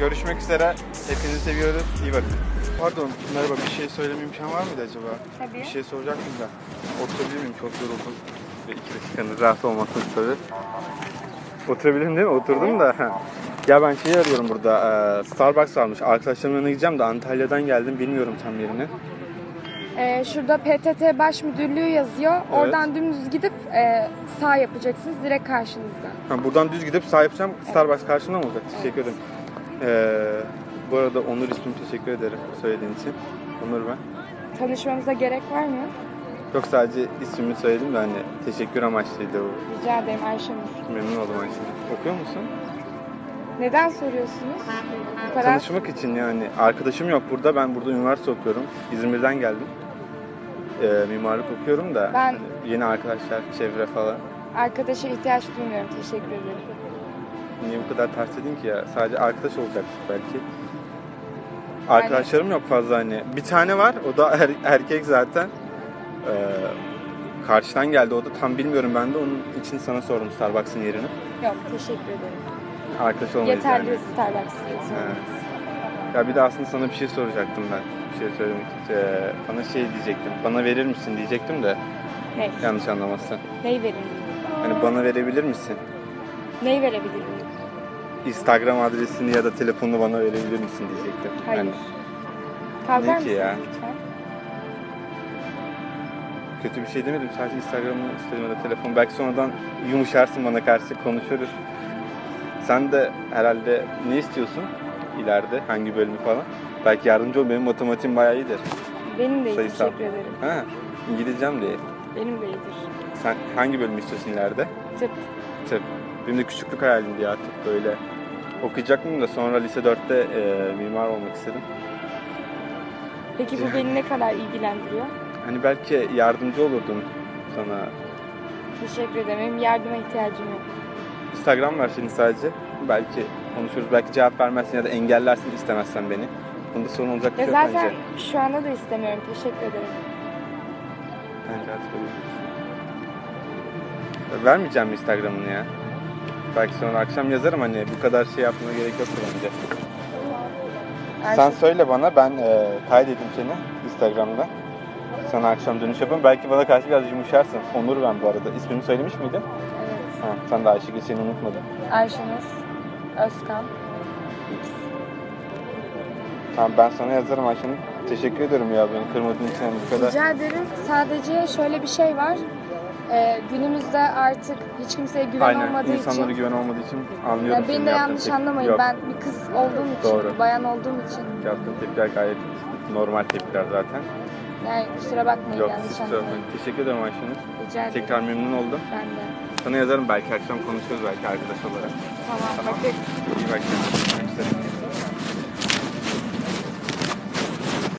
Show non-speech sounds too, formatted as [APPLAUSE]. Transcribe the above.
Görüşmek üzere. Hepinizi seviyoruz. İyi bakın. Pardon, merhaba. Bir şey söyleme imkan var mıydı acaba? Tabii. Bir şey soracaktım da. Oturabilir miyim? Çok yoruldum. Ve iki dakikanın rahat olmasını tabii. Oturabilirim değil mi? Oturdum da. ya ben şeyi arıyorum burada. Ee, Starbucks varmış. Arkadaşlarımın yanına gideceğim de Antalya'dan geldim. Bilmiyorum tam yerini. Ee, şurada PTT Baş Müdürlüğü yazıyor. Oradan dümdüz gidip e, sağ yapacaksınız direkt karşınızda. Ha, buradan düz gidip sağ yapacağım. Starbucks karşımda mı olacak? Teşekkür ederim. Ee, bu arada Onur ismim teşekkür ederim söylediğin için. Onur ben. Tanışmamıza gerek var mı? Yok sadece ismimi söyledim de hani teşekkür amaçlıydı bu. Rica ederim Ayşenur. Memnun oldum Ayşe. Okuyor musun? Neden soruyorsunuz? Bu kadar Tanışmak için yani. Arkadaşım yok burada. Ben burada üniversite okuyorum. İzmir'den geldim. Ee, mimarlık okuyorum da Ben- hani yeni arkadaşlar, çevre falan. arkadaşa ihtiyaç duymuyorum. Teşekkür ederim. Niye bu kadar ters dedin ki ya? Sadece arkadaş olacaktık belki. Arkadaşlarım yok fazla hani. Bir tane var. O da er- erkek zaten. Ee, karşıdan geldi. O da tam bilmiyorum ben de. Onun için sana sordum Starbucks'ın yerini. Yok teşekkür ederim. Arkadaş olmayız Yeterli yani. Starbucks. Evet. Ya bir de aslında sana bir şey soracaktım ben. Bir şey söylemek için. Ee, bana şey diyecektim. Bana verir misin diyecektim de. Ne? Yanlış anlamazsan. Neyi vereyim? Hani bana verebilir misin? Neyi verebilirim? Instagram adresini ya da telefonunu bana verebilir misin diyecektim. Hayır. Hani Kalkar Ne ki ya? lütfen? kötü bir şey demedim. Sadece Instagram'ını istedim ya da telefon. Belki sonradan yumuşarsın bana karşı konuşuruz. Sen de herhalde ne istiyorsun ileride? Hangi bölümü falan? Belki yardımcı ol. Benim matematiğim bayağı iyidir. Benim de iyi. Sayısal. Teşekkür ederim. Ha, İngilizcem de iyi. Benim de iyidir. Sen hangi bölümü istiyorsun ileride? Tıp. Tıp. Benim de küçüklük hayalimdi ya tıp böyle. Okuyacaktım da sonra lise 4'te e, mimar olmak istedim. Peki bu beni ne kadar ilgilendiriyor? [LAUGHS] Hani belki yardımcı olurdum sana. Teşekkür ederim. Benim yardıma ihtiyacım yok. Instagram ver şimdi sadece. Belki konuşuruz. Belki cevap vermezsin ya da engellersin istemezsen beni. Bunda sorun olacak bir Ya şey yok zaten bence. şu anda da istemiyorum. Teşekkür ederim. Bence artık öyle. Vermeyeceğim Instagram'ını ya? Belki sonra akşam yazarım hani bu kadar şey yapmana gerek yok bence. Ayşe- Sen söyle bana ben e, kaydedeyim seni Instagram'da. Sana akşam dönüş yaparım. Belki bana karşı biraz yumuşarsın. Onur ben bu arada. İsmini söylemiş miydin? Evet. Ha, sen de Ayşegül seni unutmadın. Ayşenur Özkan. X. Tamam ben sana yazarım Ayşenur. Teşekkür ederim ya beni kırmadığın için bu kadar. Rica ederim. Sadece şöyle bir şey var. Ee, günümüzde artık hiç kimseye güven Aynen olmadığı insanlara için. güven olmadığı için anlıyorum Ya beni senin de yaptığın yanlış tepki. anlamayın. Yok, Ben bir kız olduğum için, Doğru. bayan olduğum için. Yaptığın tepkiler gayet normal tepkiler zaten. Yani kusura bakmayın Yok yanlış siz anlamayın. Teşekkür ederim Ayşenur. Rica ederim. Tekrar memnun oldum. Ben de. Sana yazarım belki akşam konuşuruz belki arkadaş olarak. Tamam. Tamam. Bakın. İyi bak kendine.